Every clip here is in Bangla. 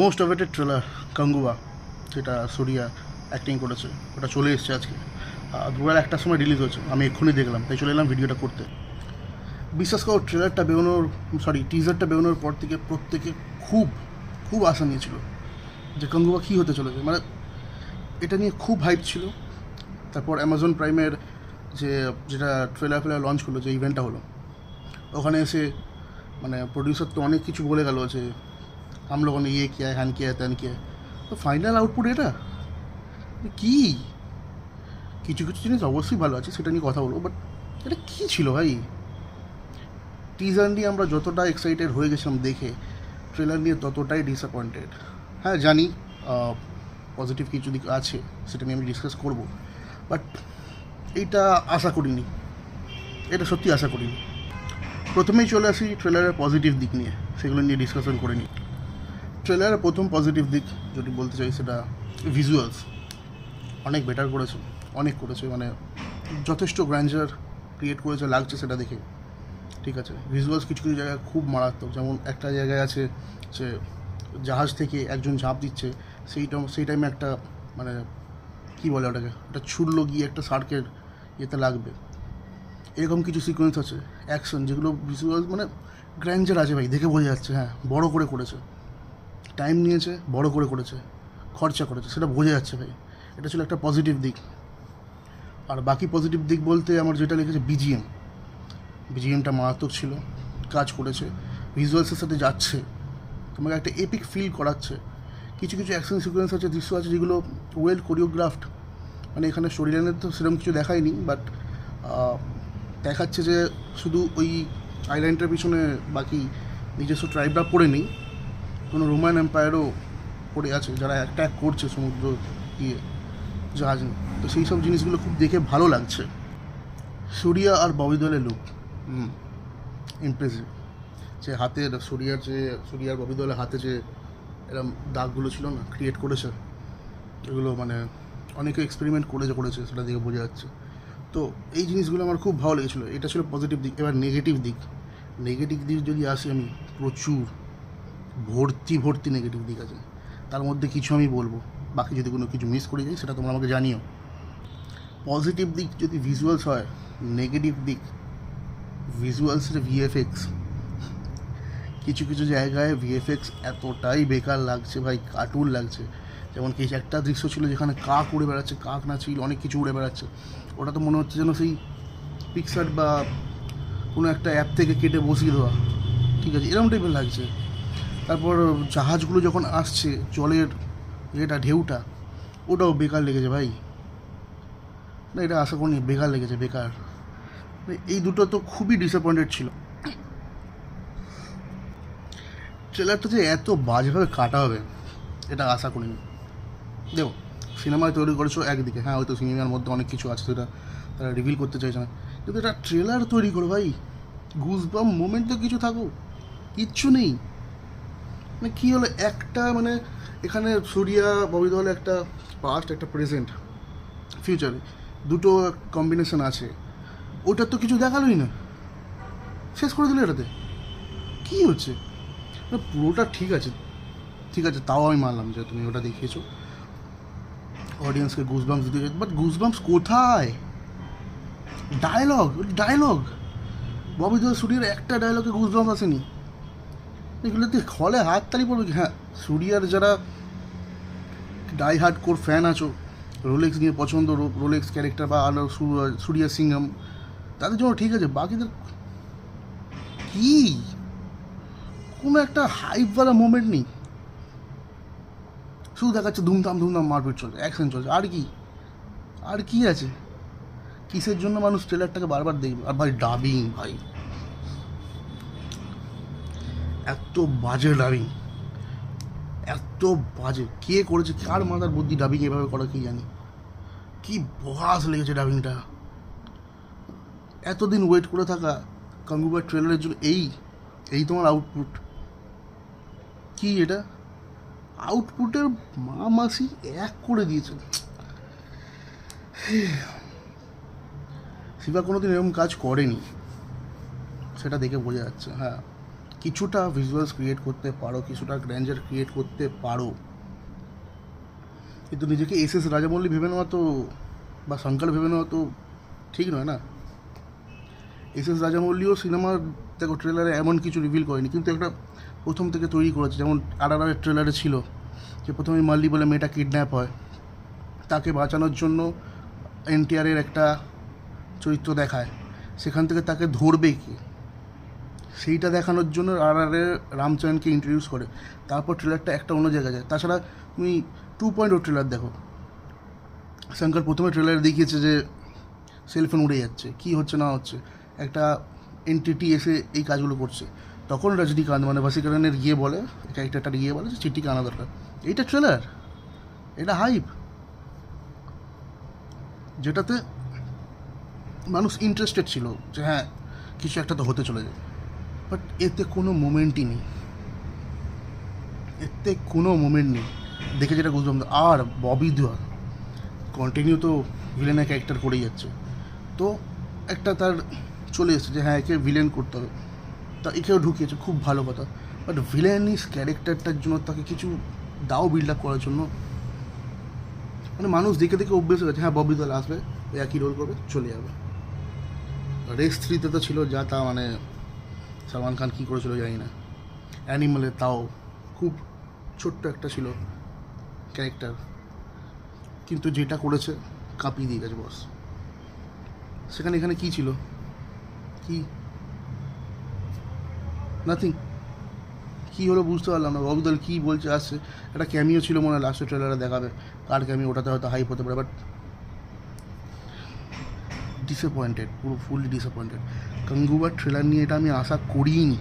মোস্ট অফেটেড ট্রেলার কাঙ্গুয়া যেটা সরিয়া অ্যাক্টিং করেছে, ওটা চলে এসেছে আজকে। দুপুর একটার সময় রিলিজ হয়েছে, আমি এক্ষুনি দেখলাম, তাই চলে এলাম ভিডিওটা করতে। বিশ্বাস করো ট্রেলারটা বেরোনোর সরি টিজারটা বেরোনোর পর থেকে প্রত্যেকে খুব খুব আশা নিয়েছিল যে কাঙ্গুয়া কী হতে চলেছে। মানে এটা নিয়ে খুব হাইপ ছিল। তারপর অ্যামাজন প্রাইমের যে, যেটা ট্রেলার ফেলার লঞ্চ করল, যে ইভেন্টটা হলো, ওখানে এসে মানে প্রডিউসার তো অনেক কিছু বলে গেল যে हम लोगों ने ये किया है हन किया है तन किया है তো ফাইনাল আউটপুট এটা কি কিছু কিছু জিনিস অবশ্যই ভালো আছে সেটা নিয়ে কথা বলবো বাট এটা কী ছিল ভাই টিজার নিয়ে আমরা যতটা এক্সাইটেড হয়ে গেছিলাম দেখে ট্রেলার নিয়ে ততটাই ডিসঅ্যাপয়েন্টেড হ্যাঁ জানি পজিটিভ কিছু দিক আছে সেটা নিয়ে আমি ডিসকাস করব বাট এইটা আশা করিনি এটা সত্যি আশা করিনি প্রথমেই চলে আসি ট্রেলারের পজিটিভ দিক নিয়ে সেগুলো নিয়ে ডিসকাশন করে নিই ট্রেলারের প্রথম পজিটিভ দিক যদি বলতে চাই, সেটা ভিজুয়ালস অনেক বেটার করেছে, অনেক করেছে মানে যথেষ্ট গ্র্যান্ডার ক্রিয়েট করেছে, লাগছে সেটা দেখে। ঠিক আছে? ভিজুয়ালস কিছু কিছু জায়গায় খুব মারাত্মক, যেমন একটা জায়গায় আছে যে জাহাজ থেকে একজন ঝাঁপ দিচ্ছে, সেই টাইম সেই টাইমে একটা মানে কী বলে ওটাকে? একটা ছুড়লো গিয়ে একটা সার্কের ইয়েতে লাগবে। এরকম কিছু সিকোয়েন্স আছে অ্যাকশন যেগুলো ভিজুয়ালস মানে গ্র্যান্ডার আছে ভাই, দেখে বোঝা যাচ্ছে হ্যাঁ বড় করে করেছে। টাইম নিয়েছে, বড় করে করেছে, খরচা করেছে, সেটা বোঝা যাচ্ছে ভাই। এটা ছিল একটা পজিটিভ দিক। আর বাকি পজিটিভ দিক বলতে আমার যেটা লিখেছে বিজিএম বিজিএমটা মারাত্মক ছিল, কাজ করেছে ভিজুয়ালসের সাথে যাচ্ছে, তোমাকে একটা এপিক ফিল করাচ্ছে। কিছু কিছু অ্যাকশন সিকোয়েন্স আছে, দৃশ্য আছে, যেগুলো ওয়েল কোরিওগ্রাফড মানে এখানে স্টোরিলাইনের তো সেরকম কিছু দেখায়নি বাট দেখাচ্ছে যে শুধু ওই আইল্যান্ডের পিছনে বাকি নিজস্ব ট্রাইবরা পড়ে নেই। কোনো রোমান এম্পায়ারও পড়ে আছে, যারা অ্যাট্যাক করছে সমুদ্র দিয়ে জাহাজ। তো সেই সব জিনিসগুলো খুব দেখে ভালো লাগছে। সুরিয়া আর ববি দলের লুক ইমপ্রেসিভ যে হাতের সুরিয়ার যে সুরিয়ার ববি দলের হাতে যে এরম দাগগুলো ছিল না ক্রিয়েট করেছে, এগুলো মানে অনেকে এক্সপেরিমেন্ট করেছে করেছে, সেটা দেখে বোঝা যাচ্ছে। তো এই জিনিসগুলো আমার খুব ভালো লেগেছিলো। এটা ছিল পজিটিভ দিক, এবার নেগেটিভ দিক। নেগেটিভ দিক যদি আসি আমি, প্রচুর। ভর্তি ভর্তি নেগেটিভ দিক আছে। তার মধ্যে কিছু আমি বলব। বাকি যদি কোনো কিছু মিস করে যাই, সেটা তোমরা আমাকে জানিও। পজিটিভ দিক যদি ভিজুয়ালস হয় নেগেটিভ দিক ভিজুয়ালসের ভিএফএক্স কিছু কিছু জায়গায় ভিএফএক্স এতটাই বেকার লাগছে ভাই কার্টুন লাগছে। যেমন কি একটা দৃশ্য ছিল যেখানে কাক উড়ে বেড়াচ্ছে, কাক না ছিল, অনেক কিছু উড়ে বেড়াচ্ছে। ওটা তো মনে হচ্ছে যেন সেই পিকসার বা কোনো একটা অ্যাপ থেকে কেটে বসিয়ে দেওয়া। ঠিক আছে, এরকম টাইপের লাগছে। তারপর জাহাজগুলো যখন আসছে, জলের এটা ঢেউটা, ওটাও বেকার লেগেছে ভাই। না, এটা আশা করিনি, বেকার লেগেছে, বেকার। মানে এই দুটো তো খুবই ডিসঅ্যাপয়েন্টেড ছিল। ট্রেলারটা যে এত বাজেভাবে কাটা হবে, এটা আশা করিনি। দেখো, সিনেমায় তৈরি করেছ একদিকে হ্যাঁ হয়তো সিনেমার মধ্যে অনেক কিছু আছে সেটা তারা রিভিল করতে চাইছে না। কিন্তু এটা ট্রেলার তৈরি করো ভাই। ঘুষবাম মোমেন্ট তো কিছু থাকুক, কিচ্ছু নেই। মানে কী হলো? একটা মানে এখানে সূর্যা ববি দল একটা পাস্ট একটা প্রেজেন্ট ফিউচারে দুটো কম্বিনেশন আছে। ওটার তো কিছু দেখালোই না। শেষ করে দিল এটাতে। কী হচ্ছে? না, পুরোটা ঠিক আছে। ঠিক আছে তাও আমি মানলাম যে তুমি ওটা দেখিয়েছো। অডিয়েন্সকে গুজবাম্স দিতে বাট গুজবাম্স কোথায়? ডায়লগ ডায়লগ ববি দল সূর্যের একটা ডায়লগে গুজবাম্স আসেনি। এগুলোতে হলে হাত তালি পড়বে? হ্যাঁ সুরিয়ার যারা ডাই হার্ড কোর ফ্যান আছো রোলেক্স নিয়ে পছন্দ রোলেক্স ক্যারেক্টার বা আলো সুরিয়া সূর্যা সিংহম, তাদের জন্য ঠিক আছে, বাকিদের কি? কোনো একটা হাইপওয়ালা মোমেন্ট নেই। শুধু দেখাচ্ছে ধুমধাম ধুমধাম মারপিট চলছে অ্যাকশন চলছে, আর কি? আর কি আছে? কিসের জন্য মানুষ ট্রেলারটাকে বারবার দেখবে? আর ভাই ডাবিং ভাই। এত বাজে ডাবিং এত বাজে। কে করেছে, কার মাথার বুদ্ধি ডাবিং এভাবে করা কি জানি। কি বহাস লেগেছে ডাবিংটা এতদিন ওয়েট করে থাকা কাঙ্গুবার ট্রেলারের জন্য এই এই তোমার আউটপুট কি এটা? আউটপুটের মা মাসি এক করে দিয়েছে। শিবা কোনোদিন এরকম কাজ করেনি। সেটা দেখে বোঝা যাচ্ছে হ্যাঁ। কিছুটা ভিজুয়ালস ক্রিয়েট করতে পারো, কিছুটা গ্র্যান্ডার ক্রিয়েট করতে পারো। কিন্তু নিজেকে এস এস রাজামৌলি ভেবে নেওয়া তো বা শঙ্কর ভেবে নেওয়া তো ঠিক নয় না? এস এস রাজামৌলিও সিনেমার দেখো ট্রেলারে এমন কিছু রিভিল করেনি, কিন্তু একটা প্রথম থেকে তৈরি করেছে, যেমন আর আর ট্রেলারে ছিল, যে প্রথমে মাল্লি বলে মেয়েটা কিডন্যাপ হয়। তাকে বাঁচানোর জন্য এনটিআরের একটা চরিত্র দেখায়। সেখান থেকে তাকে ধরবে কি? সেইটা দেখানোর জন্য আর আর রামচরণকে ইন্ট্রোডিউস করে। তারপর ট্রেলারটা একটা অন্য জায়গায় যায়। তাছাড়া তুমি টু পয়েন্ট ও ট্রেলার দেখো। শঙ্কর প্রথমে ট্রেলারে দেখিয়েছে যে সেলফোন উড়ে যাচ্ছে, কি হচ্ছে না হচ্ছে। একটা এনটিটি এসে এই কাজগুলো করছে। তখন রজনীকান্ত মানে ভাসিকরণের গিয়ে বলে ক্যারেক্টারটা গিয়ে বলে যে চিঠিকে আনা দরকার। এইটা ট্রেলার এটা হাইপ যেটাতে মানুষ ইন্টারেস্টেড ছিল যে হ্যাঁ কিছু একটা তো হতে চলে যায় বাট এতে কোনো মোমেন্টই নেই। এতে কোনো মোমেন্ট নেই। দেখে যেটা বুঝলাম আর ববি দেওয়া কন্টিনিউ তো ভিলেনের ক্যারেক্টার করেই যাচ্ছে। তো একটা তার চলে এসেছে যে হ্যাঁ একে ভিলেন করতে হবে। তা একেও ঢুকিয়েছে, খুব ভালো কথা। বাট ভিলেনিস ক্যারেক্টারটার জন্য তাকে কিছু দাও বিল্ড আপ করার জন্য মানে মানুষ দেখে দেখে অভ্যেস হয়ে গেছে হ্যাঁ ববি দল আসবে, ওই একই রোল করবে, চলে যাবে। রেস থ্রিতে তো ছিল যা তা মানে সালমান খান কী করেছিল জানি না। অ্যানিমালে তাও খুব ছোট্ট একটা ছিল ক্যারেক্টার কিন্তু যেটা করেছে কাঁপিয়ে দিয়ে গেছে বস সেখানে এখানে কী ছিল? কি? নাথিং কি হলো বুঝতে পারলাম না। ববিদল কী বলছে? আসছে একটা ক্যামিও ছিল মনে হয় লাস্টের ট্রেলারে দেখাবে। কার ক্যামিও ওটাতে হয়তো হাইপ হতে পারে বাট ডিসঅ্যাপয়েন্টেড পুরো ফুললি ডিসঅ্যাপয়েন্টেড কঙ্গুবার ট্রেলার নিয়ে এটা আমি আশা করিনি।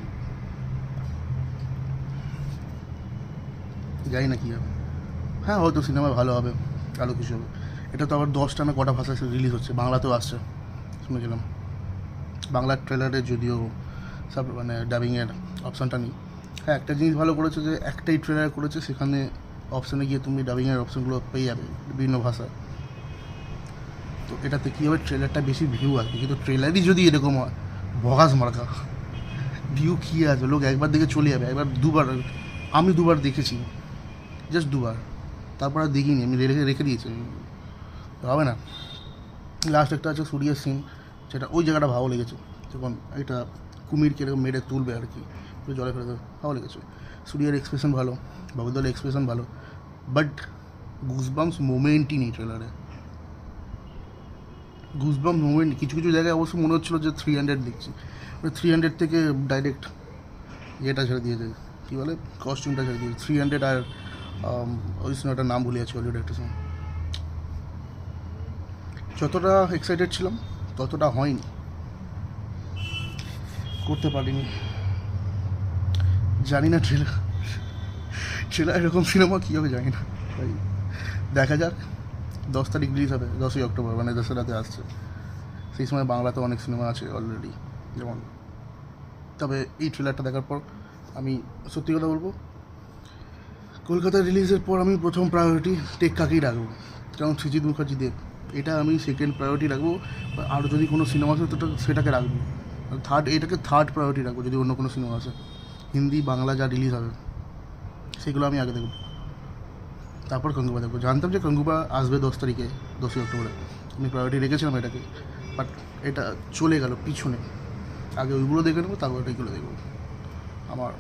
জানি না কী হবে। হ্যাঁ হয়তো সিনেমা ভালো হবে আরও কিছু হবে। এটা তো আবার দশটা না কটা ভাষায় রিলিজ হচ্ছে, বাংলাতেও আসছে, শুনেছিলাম। বাংলার ট্রেলারে যদিও সব মানে ডাবিংয়ের অপশানটা নেই। হ্যাঁ একটা জিনিস ভালো করেছে যে একটাই ট্রেলার করেছে, সেখানে অপশানে গিয়ে তুমি ডাবিংয়ের অপশানগুলো পেয়ে যাবে, বিভিন্ন ভাষা তো এটাতে কী হবে? ট্রেলারটা বেশি ভিউ আসবে, কিন্তু ট্রেলারই যদি এরকম হয় ভগাস মার্কা ভিউ কী আছে? লোক একবার দেখে চলে যাবে, একবার দুবার। আমি দুবার দেখেছি জাস্ট দুবার। তারপর আর দেখিনি, আমি রেখে রেখে দিয়েছি। হবে না। লাস্ট একটা আছে সূর্যের সিন, যেটা ওই জায়গাটা ভালো লেগেছে। যখন এটা কুমিরকে এরকম মেরে তুলবে আর কি জলে ফেলে দেবে, ভালো লেগেছে। সূর্যের এক্সপ্রেশন ভালো বাবুদলের এক্সপ্রেশন ভালো বাট গুজবামস মোমেন্টই নেই ট্রেলারে গুজবাম মোমেন্ট কিছু কিছু জায়গায় অবশ্য মনে হচ্ছিল যে থ্রি হান্ড্রেড দেখছি। থ্রি হান্ড্রেড থেকে ডাইরেক্ট ইয়েটা ছেড়ে দিয়েছে। কী বলে? কস্টিউমটা ছেড়ে দিয়েছে। থ্রি হান্ড্রেড আর ওই সিনেমাটার নাম ভুলে যাচ্ছি অলরেডি একটা সময় যতটা এক্সাইটেড ছিলাম, ততটা হয়নি। করতে পারিনি। জানি না ট্রেলার ট্রেলার এরকম সিনেমা কী হবে জানি না। তাই দেখা যাক। দশ তারিখ রিলিজ হবে, দশই অক্টোবর মানে দশেরাতে আসছে। সেই সময় বাংলাতে অনেক সিনেমা আছে অলরেডি যেমন। তবে এই ট্রেলারটা দেখার পর আমি সত্যি কথা বলব, কলকাতা রিলিজের পর আমি প্রথম প্রায়োরিটি টেক্কাকেই রাখব, কারণ সৃজিৎ মুখার্জি দেব। এটা আমি সেকেন্ড প্রায়োরিটি রাখব, আর যদি কোনো সিনেমা আসে তো সেটাকে রাখব। থার্ড এটাকে থার্ড প্রায়োরিটি রাখব যদি অন্য কোনো সিনেমা আসে। হিন্দি, বাংলা যা রিলিজ হবে, সেগুলো আমি আগে দেখব। তারপর কঙ্গুবা দেখব। জানতাম যে কঙ্গুবা আসবে দশ তারিখে, দশই অক্টোবরে। আমি প্রায়োরিটি রেখেছিলাম এটাকে বাট এটা চলে গেল পিছনে। আগে ওইগুলো দেখে নেব, তারপর এইগুলো দেখব। আমার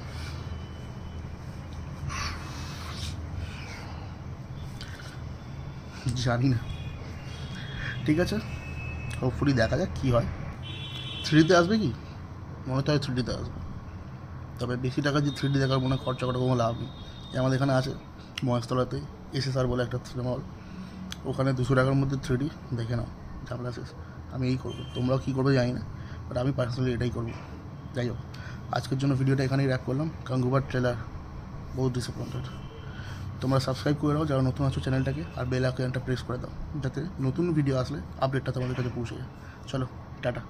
জানি না। ঠিক আছে? হোপফুলি দেখা যাক কী হয়। থ্রিডিতে আসবে কি? মনে তো হয় থ্রিডিতে আসবে। তবে বেশি টাকা দিয়ে থ্রিডি দেখার মনে খরচা করার কোনো লাভ নেই। আমাদের এখানে আছে। মহেশতলাতে এসএসআর বলে একটা সিনেমা হল ওখানে দুশো টাকার মধ্যে থ্রিডি দেখে নাও, ঝামেলা শেষ। আমি এই করব। তোমরাও কী করবে জানি না বাট আমি পার্সোনালি এটাই করব। যাই হোক, আজকের জন্য ভিডিওটা এখানেই র্যাপ করলাম। কাঙ্গুবার ট্রেলার বহুত ডিসঅ্যাপয়েন্টেড তোমরা সাবস্ক্রাইব করে দাও যারা নতুন আছো চ্যানেলটাকে আর বেল আইকনটা প্রেস করে দাও, যাতে নতুন ভিডিও আসলে আপডেটটা তোমাদের কাছে পৌঁছে যায়। চলো, টাটা।